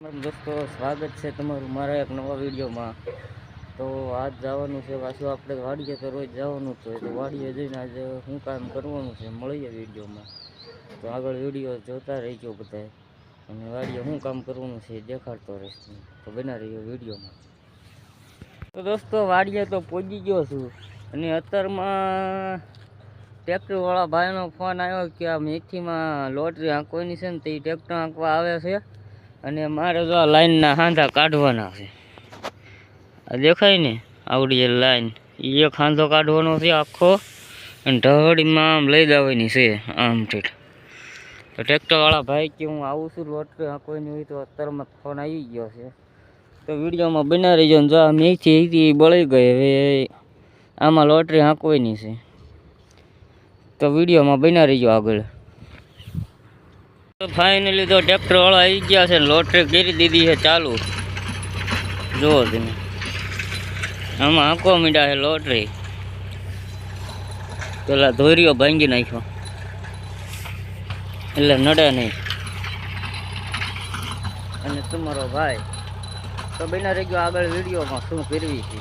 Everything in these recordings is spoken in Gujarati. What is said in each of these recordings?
દોસ્તો, સ્વાગત છે તમારું મારા એક નવા વિડીયોમાં. તો આજ જવાનું છે, પાછું આપણે વાડીએ તો રોજ જવાનું જ હોય, તો વાડીએ જઈને આજે શું કામ કરવાનું છે, મળીએ વિડીયોમાં. તો આગળ વીડિયો જોતા રહીજો બધા અને વાડીએ શું કામ કરવાનું છે દેખાડતો રહીશ તો બના રહ્યો વિડીયોમાં. તો દોસ્તો, વાડીએ તો પહોંચી ગયો છું. અને અત્યારમાં ટ્રેક્ટરવાળા ભાઈનો ફોન આવ્યો કે આ મેથીમાં લોટરી આંકવાની છે ને તે ટ્રેક્ટર આંકવા આવે છે. અને મારે તો આ લાઈનના હાંધા કાઢવાના છે. દેખાય ને, આવડી લાઈન. એક હાંધો કાઢવાનો છે આખો, અને ઢહડીમાં આમ લઈ જવાની છે આમ ઠીક તો ટ્રેક્ટરવાળા ભાઈ કે હું આવું છું લોટરી આંકવાની હોય તો અત્યારમાં ફોન આવી ગયો છે. તો વિડીયોમાં બના રહીજો ને જો આ મેથી હતી બળી ગઈ હવે આમાં લોટરી હાંકવાની છે. તો વિડીયોમાં બના રહીજો આગળ. તો ફાઇનલી તો ટ્રેક્ટર વાળા આવી ગયા છે લોટરી કરી દીધી છે ચાલુ. જુઓ તમે. આમાં આંકો મીડા છે લોટરી પેલા ધોરીઓ ભાંગી નાખ્યો. એટલે નડે નહીં. અને તમારો ભાઈ, તો બિના રહી ગયો આગળ વિડીયોમાં શું ફેરવી છે.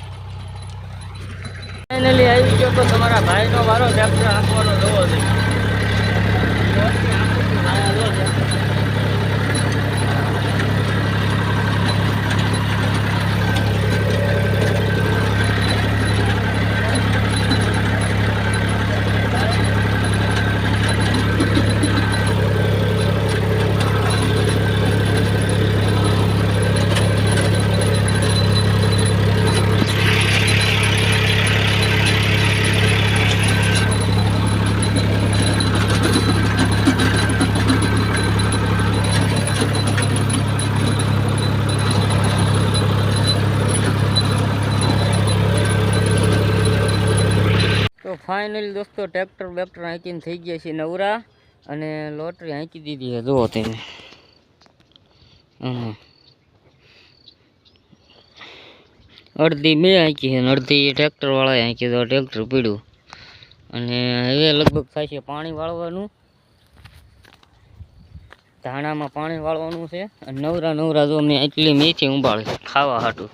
ફાઇનલી આવી ગયો તો તમારા ભાઈનો વારો ટ્રેક્ટર આંકવાનો જોવો છે આ જો છે. તો ફાઇનલી દોસ્તો ટ્રેક્ટર બેક્ટર હાંકીને થઈ ગયા છે નવરા અને લોટરી હાંકી દીધી છે, જુઓ તેને. અડધી મેં હાંકી છે અડધી ટ્રેક્ટરવાળાએ હાંકી તો ટ્રેક્ટર પીડ્યું. અને હવે લગભગ થાય છે પાણી વાળવાનું. ધાણામાં પાણી વાળવાનું છે અને નવરા નવરા જો મેં એટલી મેથી ઉંબાળી ખાવા હાટું.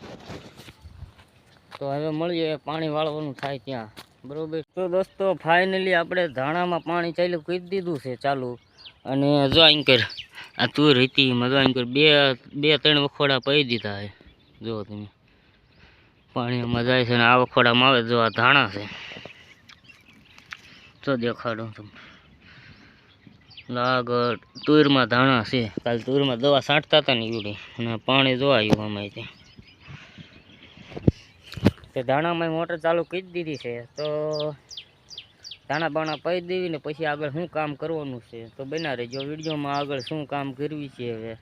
તો હવે મળીએ, પાણી વાળવાનું થાય ત્યાં. બરોબર. તો દોસ્તો ફાઇનલી આપણે ધાણામાં પાણી ચાલુ કરી દીધું છે ચાલુ. અને જો કર આ તુર હતી મજા કર બે બે, ત્રણ વખોડા પહી દીધા છે. જુઓ તમે, પાણીમાં જાય છે ને આ વખોડામાં આવે જો આ ધાણા છે. તો દેખાડો તમે લાગડ, તુરમાં ધાણા છે. કાલ તુરમાં દવા છાંટતા હતા ને ઈવડે અને પાણી જોવા આવ્યું આમાં ત્યાં. તે દાણામાં મોટર ચાલુ કરી દીધી છે, તો ધાણા બાણા પઈ દેવી ને પછી આગળ શું કામ કરવાનું છે? તો બના રહેજો, વિડીયોમાં આગળ શું કામ કરવી છે હવે?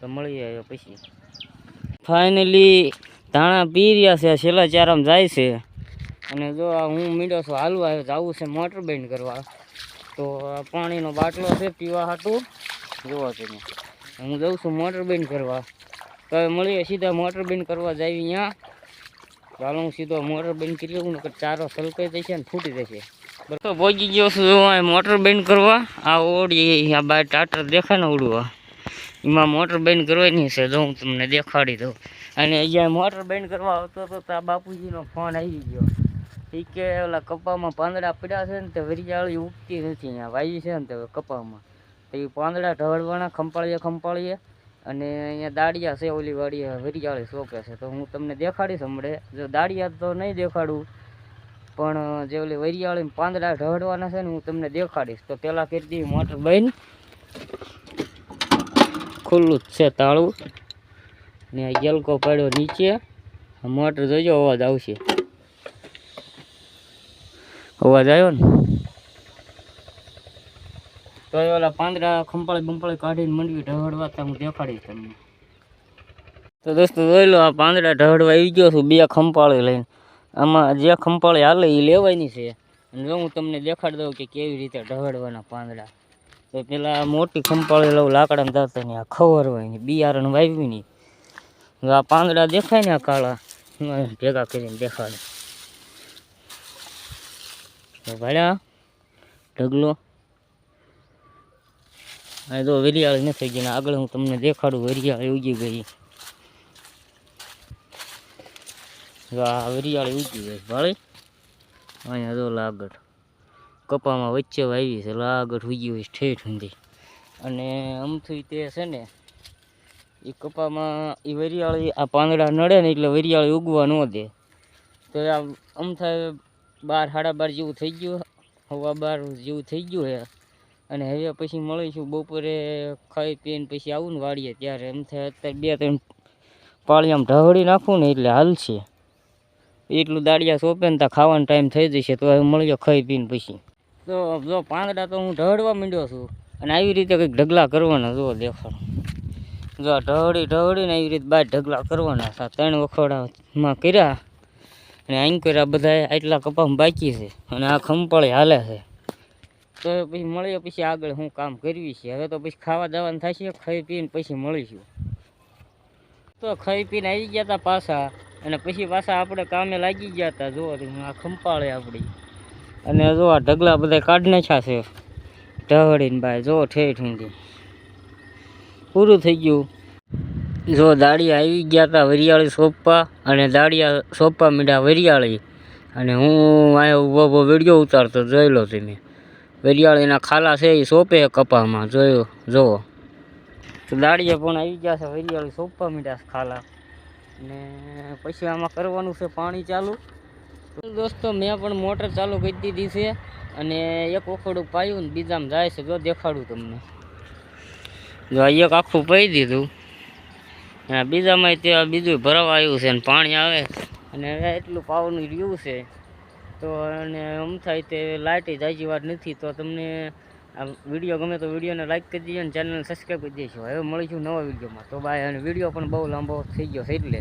તો મળી આવ્યો પછી. ફાઇનલી ધાણા પી રહ્યા છે, છેલ્લા ચારામ જાય છે. અને જો હું મીડો છું હાલવા આવ્યો જવું છે મોટર બેન્ડ કરવા. તો પાણીનો બાટલો છે, પીવા હાટું. જોવા તમે. હું જઉં છું મોટર બેન્ડ કરવા. તો મળીએ સીધા મોટર બેન્ડ કરવા જાય અહીંયા. ચાલો હું સીધો મોટર બંધ કરી લઉં નકર ચારો સલકાઈ જશે ને ફૂટી જશે. તો પહોંચી ગયો છું મોટર બંધ કરવા. આ ઓડી, આ બાય ટાટર દેખાય ને ઉડવા એમાં મોટર બેન્ડ કરવાની છે, જો હું તમને દેખાડી દઉં. અને અહીંયા મોટર બંધ કરવા આવતો હતો તો આ બાપુજીનો ફોન આવી ગયો. એ કે ઓલા કપામાં પાંદડા પડ્યા છે ને તે વરિયાળી ઉગતી નથી અહીંયા, વાયી છે ને તે કપામાં. તો એ પાંદડા ઢળવાના, ખંપાળીએ ખંપાળીએ. અને અહીંયા દાળિયા છે, ઓલી વાળી વરિયાળી શોપે છે. તો હું તમને દેખાડીશ હમણે. જો દાળિયા તો નહીં દેખાડું, પણ જે ઓલી વરિયાળી પાંદડા ઢળવાના છે ને, હું તમને દેખાડીશ. તો પહેલાં દઈએ મોટર બંધ. ખુલ્લું જ છે તાળું. ને આ ગેલકો પડ્યો નીચે. મોટર જોજો, અવાજ આવશે. અવાજ આવ્યો ને? તો એ ઓલા પાંદડા ખંપાળી બંપાળી કાઢીને મંડવી ઢહડવા તા હું દેખાડીશ તમને. તો દોસ્તો જોઈ લો, આ પાંદડા ઢહડવા આવી ગયો છું બે ખંપાળી લઈને. આમાં જે ખંપાળી હાલે એ લેવાની છે. અને જો હું તમને દેખાડી દઉં કે કેવી રીતે ઢહડવાના પાંદડા. તો પેલા મોટી ખંપાળી લઉં, લાકડાને દાતા ને આ ખવરવાય ને, બિયારણ વાવ્યું નહીં આ પાંદડા દેખાય ને આ કાળા ભેગા કરીને દેખાડે. તો ભાડ્યા ઢગલો અને તો વેરિયાળ નથી ગઈ આગળ હું તમને દેખાડું, વેરિયાળ ઉગી ગઈ. આ વેરિયાળી ઉગી ગઈ ભાળી અહીંયા તો લાગડ. કપામાં વચ્ચે વાવી છે, લાગડ ઉગી હોય ઠેઠ સુધી. અને અમથું તે છે ને, એ કપામાં એ વરિયાળી આ પાંદડા નડે ને એટલે વરિયાળી ઉગવા ન દે. તો આમ અમથા બાર, સાડા બાર જેવું થઈ ગયું હવા બાર જેવું થઈ ગયું છે અને હવે પછી મળીશું બપોરે ખાઈ પીને પછી આવું ને વાળીએ ત્યારે. એમ થાય અત્યારે બે ત્રણ પાળિયામાં ઢહળી નાખું ને એટલે હાલશે એટલું દાળિયા સોંપે ને ત્યાં ખાવાનો ટાઈમ થઈ જશે, તો હવે મળીએ ખાઈ પીને પછી. તો જો પાંદડા તો હું ઢહળવા માંડ્યો છું અને આવી રીતે કંઈક ઢગલા કરવાના જો દેખાડો જો ઢહળી ઢહળીને આવી રીતે બાર ઢગલા કરવાના હતા ત્રણ વખોડામાં કર્યા અને આઈન કર્યા બધા આટલા કપામાં બાકી છે અને આ ખંપાળી હાલે છે. તો પછી મળીએ પછી આગળ હું કામ કરવી છે. હવે તો પછી ખાવા જવાનું થશે, ખાઈ પીને પછી મળીશું. તો ખાઈ પીને આવી ગયા હતા પાછા અને પછી પાછા આપણે કામે લાગી ગયા હતા જો આ ખંપાળે આપણી. અને જો આ ઢગલા બધા કાઢને નાખ્યા છે. ઢહળીને ભાઈ, જો ઠેઠ ઊંધી. પૂરું થઈ ગયું. જો દાડિયા આવી ગયા હતા વરિયાળી સોપા અને દાડિયા સોંપવા મીડા વરિયાળી. અને હું અહીંયા ઊભો ઊભો વીડિયો ઉતારતો જોઈ લો તમે વરિયાળીના ખાલા છે એ સોંપે કપામાં, જોયો જુઓ તો દાળીએ પણ આવી ગયા છે, વરિયાળી સોંપવા મીઠા છે ખાલા. ને પછી આમાં કરવાનું છે પાણી ચાલુ. દોસ્તો, મેં પણ મોટર ચાલુ કરી દીધી છે અને એક ઓખડું પાયું ને બીજામાં જાય છે, જો દેખાડું તમને. જો એક આખું પાઈ દીધું. બીજામાં ત્યાં બીજું ભરાવા આવ્યું છે અને પાણી આવે. અને એટલું પાવાનું રહ્યું છે. તો અને એમ થાય તે લાઇટ જાજી વાત નથી. તો તમને આ વીડિયો ગમે તો વિડીયોને લાઈક કરી દેજો અને ચેનલને સબસ્ક્રાઈબ કરી દેજો. હવે મળીશું નવા વિડીયોમાં. તો બાય, અને વીડિયો પણ બહુ લાંબો થઈ ગયો છે એટલે.